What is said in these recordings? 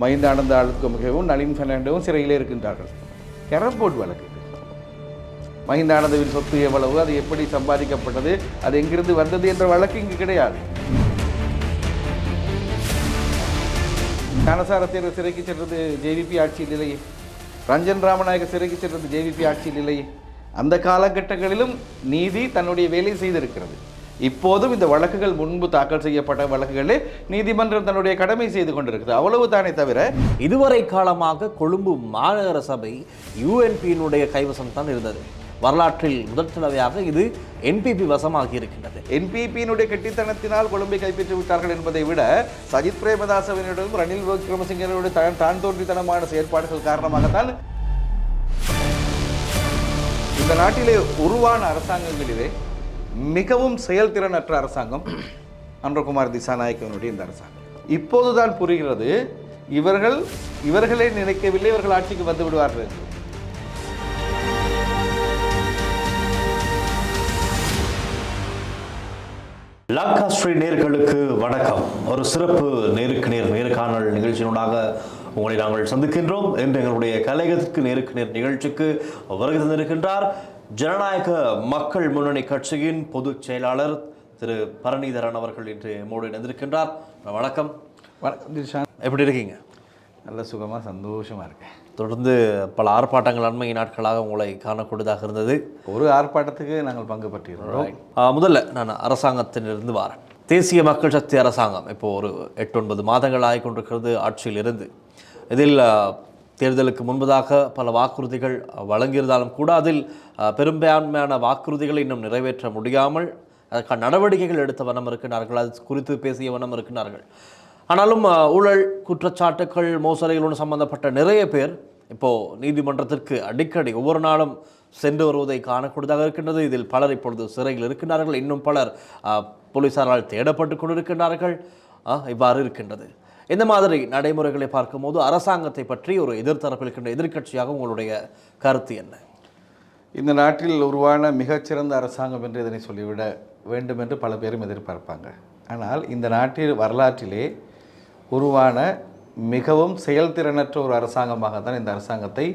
மகிந்த ஆனந்த மிகவும் நளின் பெர்னாண்டோவும் சிறையிலே இருக்கின்றார்கள். கரப்போட் வழக்கு மகிந்த ஆனந்தவின் சொத்து எவ்வளவு அது எப்படி சம்பாதிக்கப்பட்டது அது எங்கிருந்து வந்தது என்ற வழக்கு இங்கு கிடையாது. ஞானசார தேர்வு சிறைக்கு சென்றது ஜேவிபி ஆட்சியில் இல்லையே. ரஞ்சன் ராமநாயக சிறைக்கு சென்றது ஜேவிபி ஆட்சியில் இல்லையே. அந்த காலகட்டங்களிலும் நீதி தன்னுடைய வேலை செய்திருக்கிறது. இப்போதும் இந்த வழக்குகள் முன்பு தாக்கல் செய்யப்பட்ட வழக்குகளே நீதிமன்றம் தன்னுடைய கடமை செய்து கொண்டிருக்கிறது. அவ்வளவு தானே தவிர இதுவரை காலமாக கொழும்பு மாநகர சபை யூஎன்பியினுடைய கைவசம் தான் இருந்தது. வரலாற்றில் முதல் தடவையாக இது என்பிபி வசமாகி இருக்கின்றது. என்பிபியினுடைய கெட்டித்தனத்தினால் கொழும்பை கைப்பற்றி விட்டார்கள் என்பதை விட சஜித் பிரேமதாசவினரிடம் ரணில் விக்ரமசிங்கனுடைய தான் தான் தோன்றித்தனமான செயற்பாடுகள் காரணமாகத்தான் இந்த நாட்டிலே உருவான அரசாங்கங்களிலே மிகவும் செயல்திறனற்ற அரசாங்கம் அன்றகுமார் திசாநாயக்கனுடைய இந்த அரசாங்கம். இப்போதுதான் புரிகிறது இவர்கள் இவர்களே நினைக்கவில்லை இவர்கள் ஆட்சிக்கு வந்து விடுவார்கள் என்று. ஸ்ரீ நேர்களுக்கு வணக்கம். ஒரு சிறப்பு நேருக்கு நேர் நேர்காணல் நிகழ்ச்சியினூடாக உங்களை நாங்கள் சந்திக்கின்றோம். என்று எங்களுடைய கலையகத்திற்கு நேருக்கு நேர் நிகழ்ச்சிக்கு வருகை தந்திருக்கின்றார் ஜனநாயக மக்கள் முன்னணி கட்சியின் பொதுச் செயலாளர் திரு பரணிதரன் அவர்கள் இன்று எம்மோடு இணைந்திருக்கின்றார். வணக்கம். வணக்கம் திஷான் எப்படி இருக்கீங்க? நல்ல சுகமாக சந்தோஷமாக இருக்கேன். தொடர்ந்து பல ஆர்ப்பாட்டங்கள் அண்மை நாட்களாக உங்களை காணக்கூடியதாக இருந்தது. ஒரு ஆர்ப்பாட்டத்துக்கு நாங்கள் பங்கு பற்றியிருந்தோம் முதல்ல நான் அரசாங்கத்திலிருந்து வரேன். தேசிய மக்கள் சக்தி அரசாங்கம் இப்போ ஒரு எட்டு ஒன்பது மாதங்கள் ஆகிக் கொண்டிருக்கிறது ஆட்சியில் இருந்து இதில் தேர்தலுக்கு முன்பதாக பல வாக்குறுதிகள் வழங்கியிருந்தாலும் கூட அதில் பெரும்பான்மையான வாக்குறுதிகளை இன்னும் நிறைவேற்ற முடியாமல் அதற்கான நடவடிக்கைகள் எடுத்த வண்ணம் இருக்கிறார்கள். அது குறித்து பேசிய வண்ணம் இருக்கிறார்கள். ஆனாலும் ஊழல் குற்றச்சாட்டுகள் மோசடிகளோடு சம்பந்தப்பட்ட நிறைய பேர் இப்போது நீதிமன்றத்திற்கு அடிக்கடி ஒவ்வொரு நாளும் சென்று வருவதை காணக்கூடியதாக இருக்கின்றது. இதில் பலர் இப்பொழுது சிறையில் இருக்கின்றார்கள் இன்னும் பலர் போலீசாரால் தேடப்பட்டு கொண்டிருக்கின்றார்கள். இவ்வாறு இருக்கின்றது. இந்த மாதிரி நடைமுறைகளை பார்க்கும்போது அரசாங்கத்தை பற்றி ஒரு எதிர்த்தரப்பில் இருக்கின்ற எதிர்கட்சியாக உங்களுடைய கருத்து என்ன? இந்த நாட்டில் உருவான மிகச்சிறந்த அரசாங்கம் என்று இதனை சொல்லிவிட வேண்டும் என்று பல பேரும் எதிர்பார்ப்பாங்க. ஆனால் இந்த நாட்டில் வரலாற்றிலே உருவான மிகவும் செயல்திறனற்ற ஒரு அரசாங்கமாக தான் இந்த அரசாங்கத்தை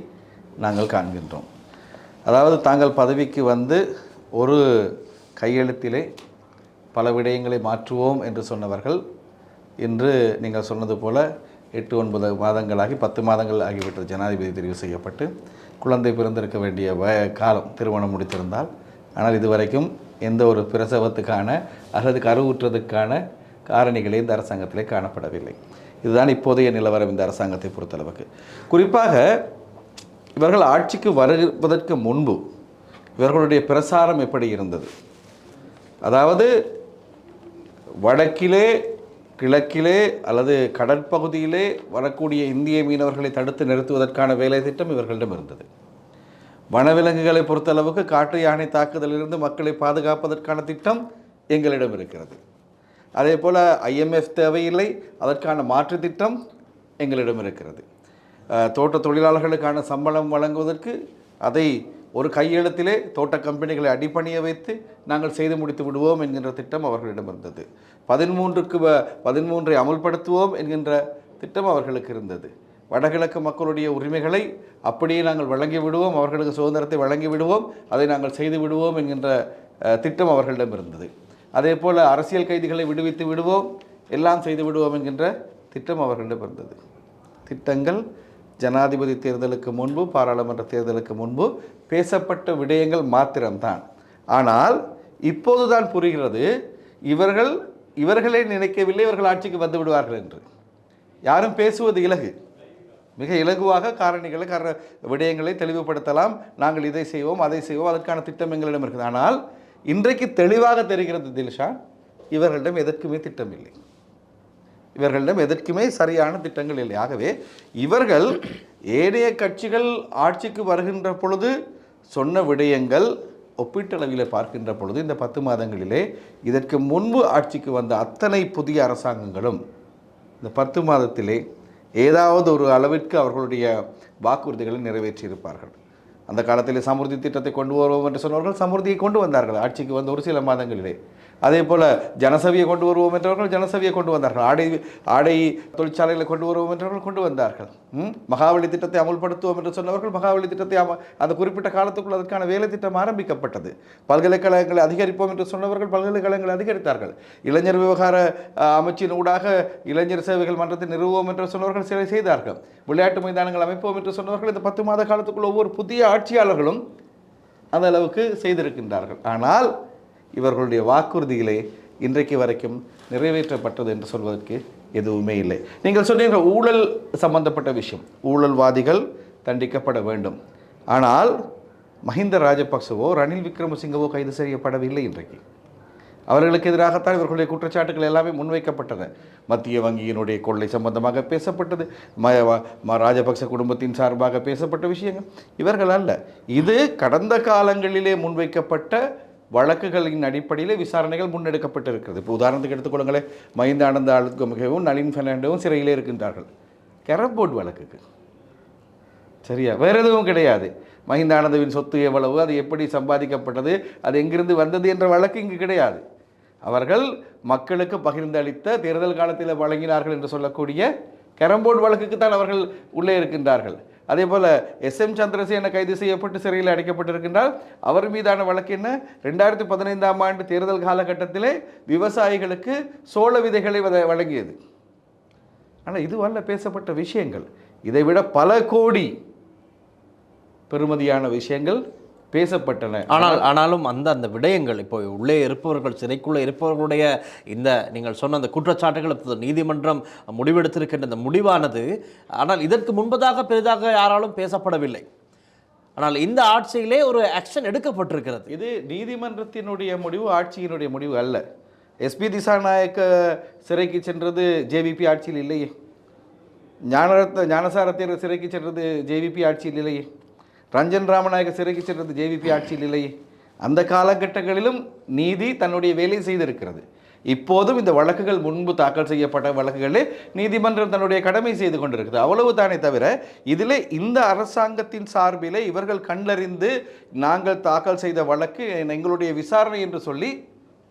நாங்கள் காண்கின்றோம். அதாவது தாங்கள் பதவிக்கு வந்து ஒரு கையெழுத்திலே பல விடயங்களை மாற்றுவோம் என்று சொன்னவர்கள் இன்று நீங்கள் சொன்னது போல் எட்டு ஒன்பது மாதங்களாகி பத்து மாதங்கள் ஆகிவிட்டது. ஜனாதிபதி தெரிவு செய்யப்பட்டு குழந்தை பிறந்திருக்க வேண்டிய வய காலம் திருமணம் முடித்திருந்தால் ஆனால் இதுவரைக்கும் எந்த ஒரு பிரசவத்துக்கான அல்லது கருவுற்றதுக்கான காரணிகளே இந்த அரசாங்கத்திலே காணப்படவில்லை. இதுதான் இப்போதைய நிலவரம் இந்த அரசாங்கத்தை பொறுத்தளவுக்கு. குறிப்பாக இவர்கள் ஆட்சிக்கு வருவதற்கு முன்பு இவர்களுடைய பிரசாரம் எப்படி இருந்தது? அதாவது வடக்கிலே கிழக்கிலே அல்லது கடற்பகுதியிலே வரக்கூடிய இந்திய மீனவர்களை தடுத்து நிறுத்துவதற்கான வேலை திட்டம் இவர்களிடம் இருந்தது. வனவிலங்குகளை பொறுத்தளவுக்கு காட்டு யானை தாக்குதலிலிருந்து மக்களை பாதுகாப்பதற்கான திட்டம் எங்களிடம் இருக்கிறது. அதே போல் ஐஎம்எஃப் தேவையில்லை அதற்கான மாற்று திட்டம் எங்களிடம் இருக்கிறது. தோட்ட தொழிலாளர்களுக்கான சம்பளம் வழங்குவதற்கு அதை ஒரு கையெழுத்திலே தோட்ட கம்பெனிகளை அடிப்பணிய வைத்து நாங்கள் செய்து முடித்து விடுவோம் என்கின்ற திட்டம் அவர்களிடம் இருந்தது. பதிமூன்றுக்கு வ- பதிமூன்றை அமுல்படுத்துவோம் என்கின்ற திட்டம் அவர்களுக்கு இருந்தது. வடகிழக்கு மக்களுடைய உரிமைகளை அப்படியே நாங்கள் வழங்கி விடுவோம் அவர்களுக்கு சுதந்திரத்தை வழங்கி விடுவோம் அதை நாங்கள் செய்து விடுவோம் என்கின்ற திட்டம் அவர்களிடம் இருந்தது. அதே போல் அரசியல் கைதிகளை விடுவித்து விடுவோம் எல்லாம் செய்து விடுவோம் என்கின்ற திட்டம் அவர்களிடம் இருந்தது. திட்டங்கள் ஜனாதிபதி தேர்தலுக்கு முன்பு பாராளுமன்ற தேர்தலுக்கு முன்பு பேசப்பட்ட விடயங்கள் மாத்திரம்தான். ஆனால் இப்போதுதான் புரிகிறது இவர்கள் இவர்களே நினைக்கவில்லை இவர்கள் ஆட்சிக்கு வந்து விடுவார்கள் என்று. யாரும் பேசுவது இலகு. மிக இலகுவாக காரணிகளை கார விடயங்களை தெளிவுபடுத்தலாம். நாங்கள் இதை செய்வோம் அதை செய்வோம் அதற்கான திட்டம் எங்களிடம் இருக்குது. ஆனால் இன்றைக்கு தெளிவாக தெரிகிறது தில்ஷா இவர்களிடம் எதற்குமே திட்டம் இல்லை இவர்களிடம் எதற்குமே சரியான திட்டங்கள் இல்லை. ஆகவே இவர்கள் ஏனைய கட்சிகள் ஆட்சிக்கு வருகின்ற பொழுது சொன்ன விடயங்கள் ஒப்பீட்டளவில் பார்க்கின்ற பொழுது இந்த பத்து மாதங்களிலே இதற்கு முன்பு ஆட்சிக்கு வந்த அத்தனை புதிய அரசாங்கங்களும் இந்த பத்து மாதத்திலே ஏதாவது ஒரு அளவிற்கு அவர்களுடைய வாக்குறுதிகளை நிறைவேற்றியிருப்பார்கள். அந்த காலத்தில் சமுர்த்தி திட்டத்தை கொண்டு வருவோம் என்று சொன்னவர்கள் சமுர்த்தியை கொண்டு வந்தார்கள். ஆட்சிக்கு வந்த ஒரு சில மாதங்களிலே. அதே போல் ஜனசபையை கொண்டு வருவோம் என்றவர்கள் ஜனசபையை கொண்டு வந்தார்கள். ஆடை ஆடை தொழிற்சாலைகளை கொண்டு வருவோம் என்றவர்கள் கொண்டு வந்தார்கள். ம்? மகாவலி திட்டத்தை அமுல்படுத்துவோம் என்று சொன்னவர்கள் மகாவலி திட்டத்தை அம அந்த குறிப்பிட்ட காலத்துக்குள் அதற்கான வேலை திட்டம் ஆரம்பிக்கப்பட்டது. பல்கலைக்கழகங்களை அதிகரிப்போம் என்று சொன்னவர்கள் பல்கலைக்கழகங்களை அதிகரித்தார்கள். இளைஞர் விவகார அமைச்சின் ஊடாக இளைஞர் சேவைகள் மன்றத்தை நிறுவுவோம் என்று சொன்னவர்கள் சிலை செய்தார்கள். விளையாட்டு மைதானங்கள் அமைப்போம் என்று சொன்னவர்கள் இந்த பத்து மாத காலத்துக்குள் ஒவ்வொரு புதிய ஆட்சியாளர்களும் அந்த அளவுக்கு செய்திருக்கின்றார்கள். ஆனால் இவர்களுடைய வாக்குறுதிகளே இன்றைக்கு வரைக்கும் நிறைவேற்றப்பட்டது என்று சொல்வதற்கு எதுவுமே இல்லை. நீங்கள் சொன்னீர்கள் ஊழல் சம்பந்தப்பட்ட விஷயம். ஊழல்வாதிகள் தண்டிக்கப்பட வேண்டும். ஆனால் மஹிந்த ராஜபக்சவோ ரணில் விக்ரமசிங்கவோ கைது செய்யப்படவில்லை இன்றைக்கு. அவர்களுக்கு எதிராகத்தான் இவர்களுடைய குற்றச்சாட்டுகள் எல்லாமே முன்வைக்கப்பட்டன. மத்திய வங்கியினுடைய கொள்ளை சம்பந்தமாக பேசப்பட்டது. ம ராஜபக்ச குடும்பத்தின் சார்பாக பேசப்பட்ட விஷயங்கள். இவர்கள் அல்ல. இது கடந்த காலங்களிலே முன்வைக்கப்பட்ட வழக்குகளின் அடிப்படையில் விசாரணைகள் முன்னெடுக்கப்பட்டிருக்கிறது. இப்போ உதாரணத்துக்கு எடுத்துக்கொள்ளுங்களேன். மஹிந்த ஆனந்த ஆளுக்கும் நளின் பெர்னாண்டோவும் சிறையிலே இருக்கின்றார்கள். கேரம்போர்ட் வழக்குக்கு. சரியா? வேறு எதுவும் கிடையாது. மஹிந்த ஆனந்தவின் சொத்து எவ்வளவு அது எப்படி சம்பாதிக்கப்பட்டது அது எங்கிருந்து வந்தது என்ற வழக்கு இங்கு கிடையாது. அவர்கள் மக்களுக்கு பகிர்ந்து அளித்த தேர்தல் காலத்தில் வழங்கினார்கள் என்று சொல்லக்கூடிய கேரம்போர்டு வழக்குக்கு தான் அவர்கள் உள்ளே இருக்கின்றார்கள். அதே போல் எஸ் எம் சந்திரசேன கைது செய்யப்பட்டு சிறையில் அடைக்கப்பட்டிருக்கின்றால் அவர் மீதான வழக்கு என்ன? ரெண்டாயிரத்தி பதினைந்தாம் ஆண்டு தேர்தல் காலகட்டத்திலே விவசாயிகளுக்கு சோள விதைகளை வத- வழங்கியது. ஆனால் இதுவல்ல பேசப்பட்ட விஷயங்கள் இதைவிட பல கோடி பெறுமதியான விஷயங்கள் பேசப்பட்டன. ஆனால் ஆனாலும் அந்த அந்த விடயங்கள் இப்போ உள்ளே இருப்பவர்கள் சிறைக்குள்ளே இருப்பவர்களுடைய இந்த நீங்கள் சொன்ன அந்த குற்றச்சாட்டுகள் நீதிமன்றம் முடிவெடுத்திருக்கின்ற இந்த முடிவானது ஆனால் இதற்கு முன்பதாக பெரிதாக யாராலும் பேசப்படவில்லை. ஆனால் இந்த ஆட்சியிலே ஒரு ஆக்ஷன் எடுக்கப்பட்டிருக்கிறது. இது நீதிமன்றத்தினுடைய முடிவு ஆட்சியினுடைய முடிவு அல்ல. எஸ்பி திசாநாயக்க சிறைக்கு சென்றது ஜேவிபி ஆட்சியில் இல்லையே. ஞானரத்ன ஞானசாரத்தியர் சிறைக்கு சென்றது ஜேவிபி ஆட்சியில் இல்லையே. ரஞ்சன் ராமநாயக சிறைக்கு சென்றது ஜேவிபி ஆட்சியில் இல்லையே. அந்த காலகட்டங்களிலும் நீதி தன்னுடைய வேலை செய்திருக்கிறது. இப்போதும் இந்த வழக்குகள் முன்பு தாக்கல் செய்யப்பட்ட வழக்குகளில் நீதிமன்றம் தன்னுடைய கடமை செய்து கொண்டிருக்குது அவ்வளவு தானே தவிர இதில் இந்த அரசாங்கத்தின் சார்பிலே இவர்கள் கண்டறிந்து நாங்கள் தாக்கல் செய்த வழக்கு எங்களுடைய விசாரணை என்று சொல்லி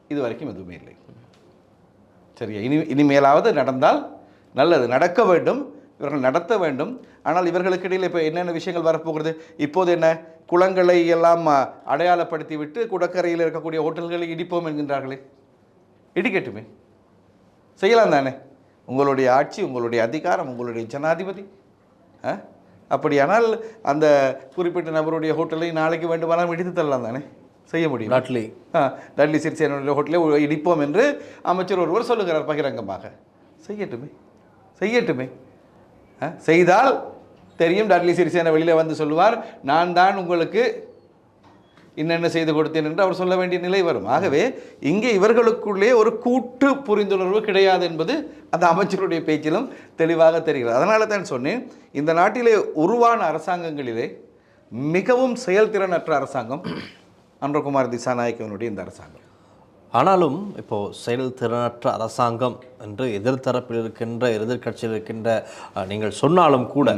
இது வரைக்கும் எதுவுமே இல்லை. சரியா? இனி இனிமேலாவது நடந்தால் நல்லது. நடக்க வேண்டும். இவர்கள் நடத்த வேண்டும். ஆனால் இவர்களுக்கு இடையில் இப்போ என்னென்ன விஷயங்கள் வரப்போகிறது இப்போது என்ன? குளங்களை எல்லாம் அடையாளப்படுத்தி விட்டு குடக்கரையில் இருக்கக்கூடிய ஹோட்டல்களை இடிப்போம் என்கின்றார்களே. இடிக்கட்டுமே. செய்யலாம் தானே? உங்களுடைய ஆட்சி உங்களுடைய அதிகாரம் உங்களுடைய ஜனாதிபதி? அப்படியானால் அந்த குறிப்பிட்ட நபருடைய ஹோட்டலை நாளைக்கு வேண்டுமானாலும் இடித்து தள்ளலாம் தானே? செய்ய முடியும். நாட்டிலே. ஆ, டட்லி சிறிசேனுடைய ஹோட்டலை இடிப்போம் என்று அமைச்சர் ஒருவர் சொல்லுகிறார் பகிரங்கமாக. செய்யட்டுமே. செய்யட்டுமே. செய்தால் தெரியும். டட்லி சிறிசேன வெளியில் வந்து சொல்லுவார் நான் தான் உங்களுக்கு என்னென்ன செய்து கொடுத்தேன் என்று அவர் சொல்ல வேண்டிய நிலை வரும். ஆகவே இங்கே இவர்களுக்குள்ளே ஒரு கூட்டு புரிந்துணர்வு கிடையாது என்பது அந்த அமைச்சருடைய பேச்சிலும் தெளிவாக தெரிகிறது. அதனால தான் சொன்னேன் இந்த நாட்டிலே உருவான அரசாங்கங்களிலே மிகவும் செயல்திறனற்ற அரசாங்கம் அன்றகுமார் திசாநாயக்கவனுடைய இந்த அரசாங்கம். ஆனாலும் இப்போ செயல்திறனற்ற அரசாங்கம் என்று எதிர்த்தரப்பில் இருக்கின்ற எதிர்க்கட்சியில் இருக்கின்ற நீங்கள் சொன்னாலும் கூட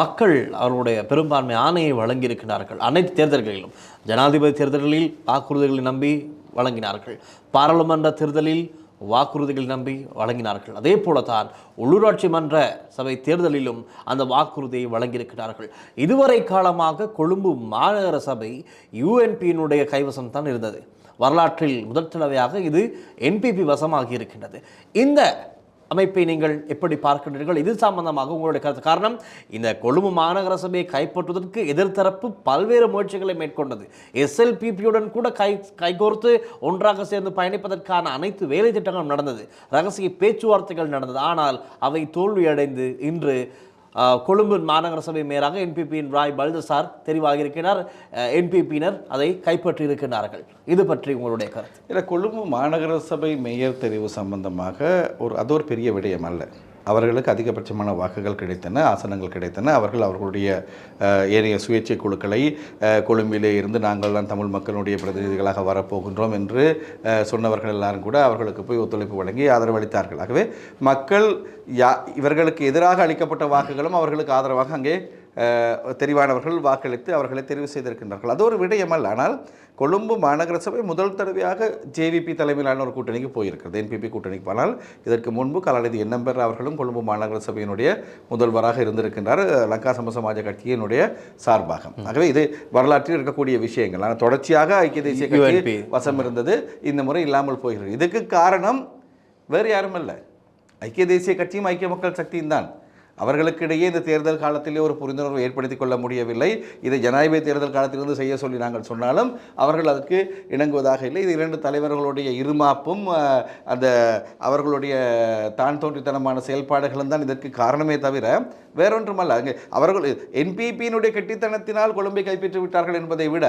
மக்கள் அவர்களுடைய பெரும்பான்மை ஆணையை வழங்கியிருக்கிறார்கள். அனைத்து தேர்தல்களிலும் ஜனாதிபதி தேர்தல்களில் வாக்குறுதிகளை நம்பி வழங்கினார்கள். பாராளுமன்ற தேர்தலில் வாக்குறுதிகள் நம்பி வழங்கினார்கள். அதே போலத்தான் உள்ளூராட்சி மன்ற சபை தேர்தலிலும் அந்த வாக்குறுதியை வழங்கியிருக்கிறார்கள். இதுவரை காலமாக கொழும்பு மாநகர சபை யூஎன்பியினுடைய கைவசம் தான் இருந்தது. வரலாற்றில் முதல் தடவையாக இது என்பிபி வசமாகி இருக்கின்றது. இந்த அமைப்பை நீங்கள் எப்படி பார்க்கின்றீர்கள்? இது சம்பந்தமாக உங்களுடைய கருத்து. காரணம் இந்த கொழும்பு மாநகர சபையை கைப்பற்றுவதற்கு எதிர்த்தரப்பு பல்வேறு முயற்சிகளை மேற்கொண்டது. எஸ்எல்பிபியுடன் கூட கை கைகோர்த்து ஒன்றாக சேர்ந்து பயணிப்பதற்கான அனைத்து வேலை திட்டங்களும் நடந்தது. ரகசிய பேச்சுவார்த்தைகள் நடந்தது. ஆனால் அவை தோல்வியடைந்து இன்று கொழும்பு மாநகர சபை மேயராக என்பிபியின் ராய் பல்தசார் தெரிவாகியிருக்கிறார். என்பிபியினர் அதை கைப்பற்றியிருக்கின்றார்கள் இது பற்றி உங்களுடைய கருத்து. இல்லை கொழும்பு மாநகர சபை மேயர் தெரிவு சம்பந்தமாக ஒரு அது ஒரு பெரிய விடயம் அல்ல. அவர்களுக்கு அதிகபட்சமான வாக்குகள் கிடைத்தன ஆசனங்கள் கிடைத்தன. அவர்கள் அவர்களுடைய ஏனைய சுயேட்சை குழுக்களை கொழும்பிலே இருந்து நாங்கள் தான் தமிழ் மக்களுடைய பிரதிநிதிகளாக வரப்போகின்றோம் என்று சொன்னவர்கள் எல்லாரும் கூட அவர்களுக்கு போய் ஒத்துழைப்பு வழங்கி ஆதரவளித்தார்கள். ஆகவே மக்கள் யா இவர்களுக்கு எதிராக அளிக்கப்பட்ட வாக்குகளும் அவர்களுக்கு ஆதரவாக அங்கே தெரிவானவர்கள் வாக்களித்து அவர்களை தெரிவு செய்திருக்கின்றார்கள். அது ஒரு விடயம் அல்ல ஆனால் கொழும்பு மாநகர சபை முதல் தடவையாக ஜேவிபி தலைமையிலான ஒரு கூட்டணிக்கு போயிருக்கிறது. என்பிபி கூட்டணிக்கு ஆனால் இதற்கு முன்பு கலாநிதி எண்ணம்பெற அவர்களும் கொழும்பு மாநகர சபையினுடைய முதல்வராக இருந்திருக்கின்றார். லங்கா சம சமாஜ கட்சியினுடைய சார்பாக. ஆகவே இது வரலாற்றில் இருக்கக்கூடிய விஷயங்கள். ஆனால் தொடர்ச்சியாக ஐக்கிய தேசிய கட்சி. வசம் இருந்தது. இந்த முறை இல்லாமல் போகிறது. இதுக்கு காரணம் வேறு யாரும் அல்ல ஐக்கிய தேசிய கட்சியும் ஐக்கிய மக்கள் சக்தியும் தான். அவர்களுக்கிடையே இந்த தேர்தல் காலத்திலே ஒரு புரிந்துணர்வு ஏற்படுத்திக் கொள்ள முடியவில்லை. இதை ஜனாதிபதி தேர்தல் காலத்திலிருந்து செய்ய சொல்லி நாங்கள் சொன்னாலும் அவர்கள் அதற்கு இணங்குவதாக இல்லை. இது இரண்டு தலைவர்களுடைய இருமாப்பும் அந்த அவர்களுடைய தான் தோன்றித்தனமான செயல்பாடுகளும் தான் இதற்கு காரணமே தவிர வேறொன்றுமல்ல. அங்கே அவர்கள் என்பிபியினுடைய கெட்டித்தனத்தினால் கொழும்பை கைப்பற்றி விட்டார்கள் என்பதை விட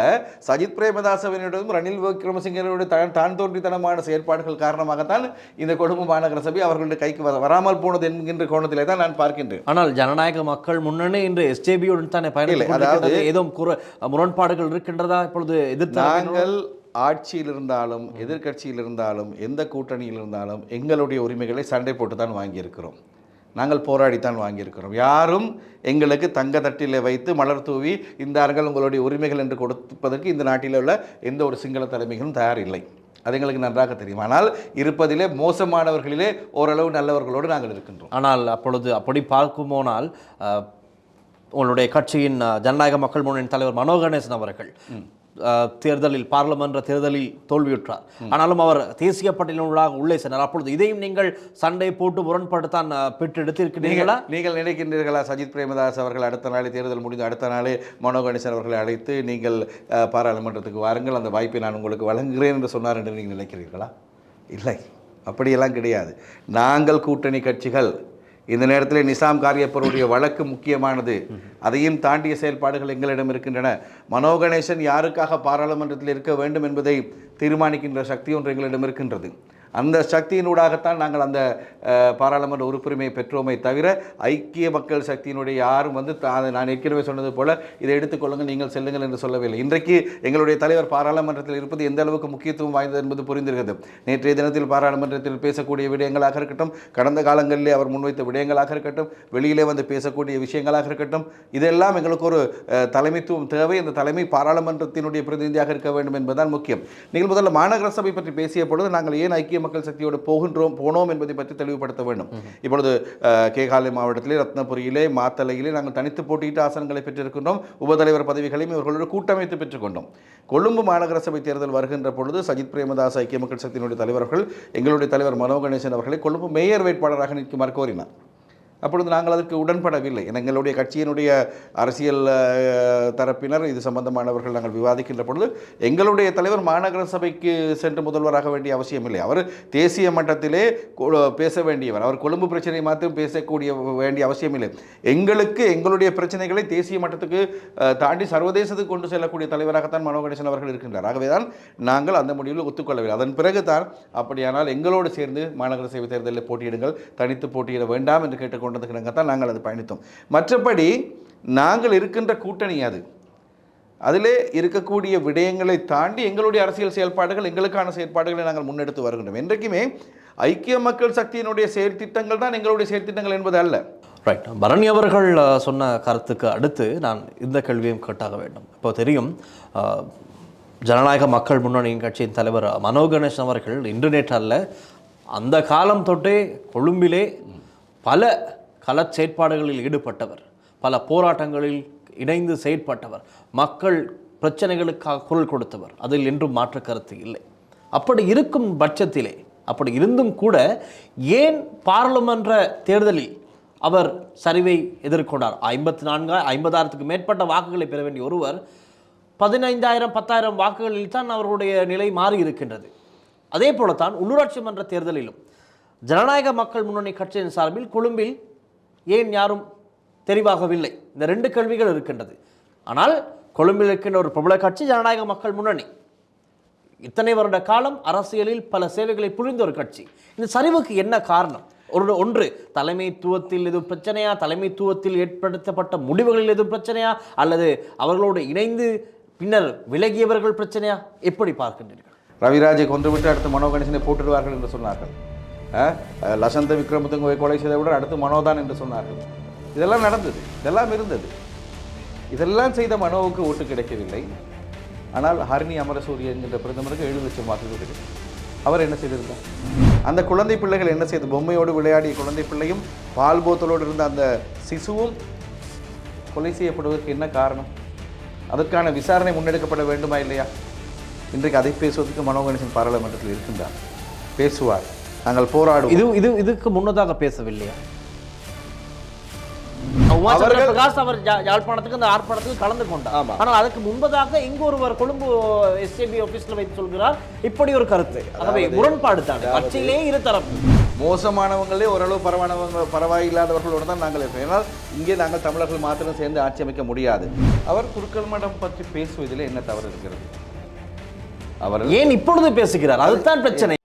சஜித் பிரேமதாசவனிடம் ரணில் விக்ரமசிங்கனுடைய தான் தோன்றித்தனமான செயற்பாடுகள் காரணமாகத்தான் இந்த கொழும்பு மாநகர சபை அவர்களுடைய கைக்கு வர- வராமல் போனது என்கின்ற கோணத்திலே தான் நான் பார்க்கின்றேன். ஆனால் ஜனநாயக மக்கள் முன்னணி இன்று எஸ்ஜேபியுடன் தானே இல்லை, அதாவது-. ஏதோ முரண்பாடுகள் இருக்கின்றதா இப்பொழுது எதிர்த்து நாங்கள் ஆட்சியில் இருந்தாலும் எதிர்க்கட்சியில் இருந்தாலும் எந்த கூட்டணியில் இருந்தாலும் எங்களுடைய உரிமைகளை சண்டை போட்டு தான் வாங்கியிருக்கிறோம். நாங்கள் போராடித்தான் வாங்கியிருக்கிறோம். யாரும் எங்களுக்கு தங்க தட்டிலே வைத்து மலர் தூவி இந்தார்கள் உங்களுடைய உரிமைகள் என்று கொடுப்பதற்கு இந்த நாட்டில் உள்ள எந்த ஒரு சிங்கள தலைமைகளும் தயார் இல்லை அது எங்களுக்கு நன்றாக தெரியும். ஆனால் இருப்பதிலே மோசமானவர்களிலே ஓரளவு நல்லவர்களோடு நாங்கள் இருக்கின்றோம். ஆனால் அப்பொழுது அப்படி பார்க்குமோனால் உங்களுடைய கட்சியின் ஜனநாயக மக்கள் முன்னணி தலைவர் மனோ கணேசன் அவர்கள் தேர்தலில் பாராளுமன்ற தேர்தலில் தோல்வியுற்றார். ஆனாலும் அவர் தேசிய பட்டியலினூடாக உள்ளே சென்றார். அப்பொழுது இதையும் நீங்கள் சண்டை போட்டு முரண்படுத்தான் பெற்று எடுத்திருக்கிறீர்களா நீங்கள் நினைக்கின்றீர்களா சஜித் பிரேமதாஸ் அவர்கள் அடுத்த நாளே தேர்தல் முடிந்து அடுத்த நாளே மனோ கணேசன் அவர்களை அழைத்து நீங்கள் பாராளுமன்றத்துக்கு வாருங்கள் அந்த வாய்ப்பை நான் உங்களுக்கு வழங்குகிறேன் என்று சொன்னார் என்று நீங்கள் நினைக்கிறீர்களா? இல்லை. அப்படியெல்லாம் கிடையாது. நாங்கள் கூட்டணி கட்சிகள் இந்த நேரத்தில் நிசாம் காரியப்பருடைய வழக்கு முக்கியமானது. அதையும் தாண்டிய செயல்பாடுகள் எங்களிடம் இருக்கின்றன. மனோ கணேசன் யாருக்காக பாராளுமன்றத்தில் இருக்க வேண்டும் என்பதை தீர்மானிக்கின்ற சக்தி ஒன்று எங்களிடம் இருக்கின்றது. அந்த சக்தியினூடாகத்தான் நாங்கள் அந்த பாராளுமன்ற உறுப்புரிமையை பெற்றோமே தவிர ஐக்கிய மக்கள் சக்தியினுடைய யாரும் வந்து நான் ஏற்கனவே சொன்னது போல இதை எடுத்துக்கொள்ளுங்கள் நீங்கள் செல்லுங்கள் என்று சொல்லவில்லை. இன்றைக்கு எங்களுடைய தலைவர் பாராளுமன்றத்தில் இருப்பது எந்த அளவுக்கு முக்கியத்துவம் வாய்ந்தது என்பது புரிந்திருக்கிறது. நேற்றைய தினத்தில் பாராளுமன்றத்தில் பேசக்கூடிய விடயங்களாக இருக்கட்டும் கடந்த காலங்களிலே அவர் முன்வைத்த விடயங்களாக இருக்கட்டும் வெளியிலே வந்து பேசக்கூடிய விஷயங்களாக இருக்கட்டும் இதெல்லாம் எங்களுக்கு ஒரு தலைமைத்துவம் தேவை. இந்த தலைமை பாராளுமன்றத்தினுடைய பிரதிநிதியாக இருக்க வேண்டும் என்பதுதான் முக்கியம். நீங்கள் முதல்ல மாநகர சபை பற்றி பேசிய பொழுது நாங்கள் ஏன் ஐக்கிய மக்கள் சக்தியோடு போகின்றோம் போனோம் என்பதை பற்றி தெளிவுபடுத்த வேண்டும். இப்பொழுது கேகாலை மாவட்டத்திலே ரத்னபுரியிலே மாத்தளையிலே நாங்கள் தனித்து போட்டியிட்டு ஆசனங்களை பெற்றிருக்கின்றோம். உபதலைவர் பதவிகளையும் இவர்களோடு கூட்டமைத்து பெற்றுக்கொண்டோம். கொழும்பு மாநகர சபை தேர்தல் வருகின்ற பொழுது சஜித் பிரேமதாஸ் ஐக்கிய மக்கள் சக்தியினுடைய தலைவர்கள் எங்களுடைய தலைவர் மனோ கணேசன் அவர்களை கொழும்பு மேயர் வேட்பாளராக நிற்குமாறு கோரினார். அப்பொழுது நாங்கள் அதற்கு உடன்படவில்லை. எங்களுடைய கட்சியினுடைய அரசியல் தரப்பினர் இது சம்பந்தமானவர்கள் நாங்கள் விவாதிக்கின்ற பொழுது எங்களுடைய தலைவர் மாநகர சபைக்கு சென்று முதல்வராக வேண்டிய அவசியம் இல்லை. அவர் தேசிய மட்டத்திலே கொ- பேச வேண்டியவர். அவர் கொழும்பு பிரச்சனை மாத்திரம் பேசக்கூடிய வேண்டிய அவசியம் இல்லை. எங்களுக்கு எங்களுடைய பிரச்சனைகளை தேசிய மட்டத்துக்கு தாண்டி சர்வதேசத்துக்கு கொண்டு செல்லக்கூடிய தலைவராகத்தான் மனோ கணேசன் அவர்கள் இருக்கின்றார். ஆகவே தான் நாங்கள் அந்த முடிவில் ஒத்துக்கொள்ளவில்லை. அதன் பிறகு தான் அப்படியானால் எங்களோடு சேர்ந்து மாநகர சபை தேர்தலில் போட்டியிடுங்கள். தனித்து போட்டியிட வேண்டாம் என்று கேட்டுக்கொண்டு கேட்டுக்கொண்டதுக்கு தான் நாங்கள் அது பயணித்தோம். மற்றபடி நாங்கள் இருக்கின்ற கூட்டணி அது. அதிலே இருக்கக்கூடிய விடயங்களை தாண்டி எங்களுடைய அரசியல் செயல்பாடுகள் எங்களுக்கான செயல்பாடுகளை நாங்கள் முன்னெடுத்து வருகின்றோம். என்றைக்குமே ஐக்கிய மக்கள் சக்தியினுடைய செயற்திட்டங்கள் தான் எங்களுடைய செயற்திட்டங்கள் என்பது அல்ல. ரைட் பரணி அவர்கள் சொன்ன கருத்துக்கு அடுத்து நான் இந்த கேள்வியும் கேட்டாக வேண்டும். இப்போ தெரியும் ஜனநாயக மக்கள் முன்னணியின் கட்சியின் தலைவர் மனோ கணேசன் அவர்கள் இன்டர்நெட் அல்ல அந்த காலம் தொட்டே கொழும்பிலே பல கள செயற்பாடுகளில் ஈடுபட்டவர் பல போராட்டங்களில் இணைந்து செயற்பட்டவர் மக்கள் பிரச்சனைகளுக்காக குரல் கொடுத்தவர். அதில் என்றும் மாற்று கருத்து இல்லை. அப்படி இருக்கும் பட்சத்திலே அப்படி இருந்தும் கூட ஏன் பாராளுமன்ற தேர்தலில் அவர் சரிவை எதிர்கொண்டார்? ஐம்பத்தி நான்கு ஐம்பதாயிரத்துக்கு மேற்பட்ட வாக்குகளை பெற வேண்டிய ஒருவர் பதினைந்தாயிரம் பத்தாயிரம் வாக்குகளில் தான் அவருடைய நிலை மாறி இருக்கின்றது. அதே போலத்தான் உள்ளூராட்சி மன்ற தேர்தலிலும் ஜனநாயக மக்கள் முன்னணி கட்சியின் சார்பில் கொழும்பில் ஏன் யாரும் தெரிவாகவில்லை? இந்த ரெண்டு கேள்விகள் இருக்கின்றது. ஆனால் கொழும்பில் இருக்கின்ற ஒரு பிரபல கட்சி ஜனநாயக மக்கள் முன்னணி. இத்தனை வருட காலம் அரசியலில் பல சேவைகளை புரிந்த ஒரு கட்சி. இந்த சரிவுக்கு என்ன காரணம்? ஒரு ஒன்று தலைமைத்துவத்தில் எதுவும் பிரச்சனையா? தலைமைத்துவத்தில் ஏற்படுத்தப்பட்ட முடிவுகளில் எதுவும் பிரச்சனையா? அல்லது அவர்களோடு இணைந்து பின்னர் விலகியவர்கள் பிரச்சனையா? எப்படி பார்க்கின்றீர்கள்? ரவிராஜை கொன்றுவிட்டு அடுத்து மனோ கணேசனை போட்டுடுவார்கள் என்று சொன்னார்கள். லசந்த விக்ரமதுங்கவை கொலை செய்தவுடன் அடுத்து மனோதான் என்று சொன்னார்கள். இதெல்லாம் நடந்தது. இதெல்லாம் இருந்தது. இதெல்லாம் செய்த மனோவுக்கு ஓட்டு கிடைக்கவில்லை. ஆனால் ஹரிணி அமரசூரிய என்கின்ற பிரதமருக்கு ஏழு லட்சம் வாக்குகள் கிடைக்கும் அவர் என்ன செய்திருந்தார்? அந்த குழந்தை பிள்ளைகள் என்ன செய்து பொம்மையோடு விளையாடிய குழந்தை பிள்ளையும் பால் போத்தலோடு இருந்த அந்த சிசுவும் கொலை செய்யப்படுவதற்கு என்ன காரணம்? அதற்கான விசாரணை முன்னெடுக்கப்பட வேண்டுமா இல்லையா? இன்றைக்கு அதை பேசுவதற்கு மனோகணேசன் பாராளுமன்றத்தில் இருக்கின்றார். பேசுவார். நாங்கள் போராடுவோம். இது இது இதுக்கு முன்னதாக பேசவில்லையா பிரகாஷ் அவர் யாழ்ப்பாணத்துக்கு அந்த ஆர்ப்பாட்டத்துக்கு கலந்து கொண்டார். ஆமா. ஆனால் அதுக்கு முன்பதாக இங்கு ஒருவர் கொழும்பு எஸ்ஏபி ஆபீஸ்ல வைத்து சொல்கிறார். இப்படி ஒரு கருத்து. ஆகவே முரண்பாடு தான். கட்சியிலே இரு தரப்பு மோசமானவங்களே ஓரளவு பரவானவங்க பரவாயில்லாதவர்களோடு தான் நாங்கள் இருப்போம் ஏன்னால் இங்கே நாங்கள் தமிழர்கள் மாத்திரம் சேர்ந்து ஆட்சி அமைக்க முடியாது. அவர் குறுக்கல் மடம் பற்றி பேசுவதில் என்ன தவறு இருக்கிறது? அவர் ஏன் இப்பொழுது பேசுகிறார்? அதுதான் பிரச்சனை.